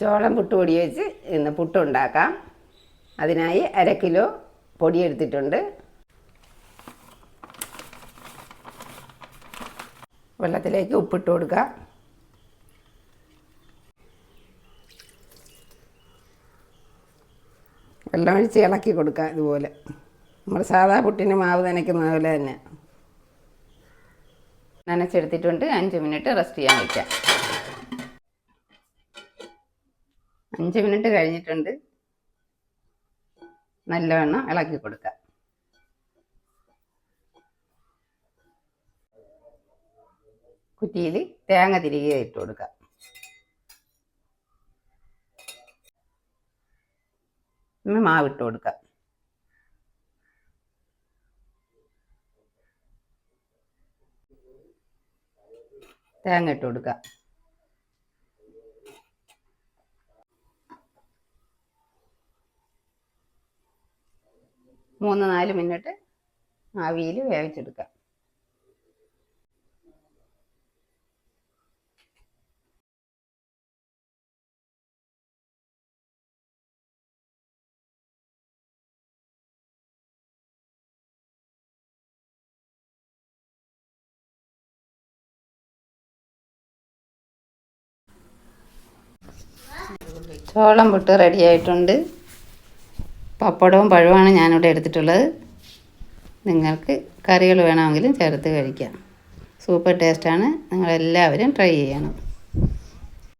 ചോളം പുട്ട് പൊടി വെച്ച് ഇന്ന് പുട്ടുണ്ടാക്കാം. അതിനായി അര കിലോ പൊടി എടുത്തിട്ടുണ്ട്. വെള്ളത്തിലേക്ക് ഉപ്പിട്ട് കൊടുക്കുക. വെള്ളം ഒഴിച്ച് ഇളക്കി കൊടുക്കുക ഇതുപോലെ. നമ്മൾ സാധാ പുട്ടിന് മാവ് നനയ്ക്കുന്ന പോലെ തന്നെ. നനച്ചെടുത്തിട്ടുണ്ട്. അഞ്ച് മിനിറ്റ് റെസ്റ്റ് ചെയ്യാൻ വയ്ക്കാം അഞ്ച് മിനിറ്റ് കഴിഞ്ഞിട്ടുണ്ട്. നല്ലവണ്ണം ഇളക്കി കൊടുക്കുക കുറ്റിയിൽ തേങ്ങ തിരികെ ഇട്ട് കൊടുക്കുക പിന്നെ മാവ് ഇട്ട് കൊടുക്കുക തേങ്ങ ഇട്ട് കൊടുക്കുക മൂന്ന് നാല് മിനിറ്റ് ആവിയിൽ വേവിച്ചെടുക്കാം. ചോളം പുട്ട് റെഡി ആയിട്ടുണ്ട്. പപ്പടവും പഴവുമാണ് ഞാനിവിടെ എടുത്തിട്ടുള്ളത്. നിങ്ങൾക്ക് കറികൾ വേണമെങ്കിലും ചേർത്ത് കഴിക്കാം. സൂപ്പർ ടേസ്റ്റാണ്. നിങ്ങളെല്ലാവരും ട്രൈ ചെയ്യണം.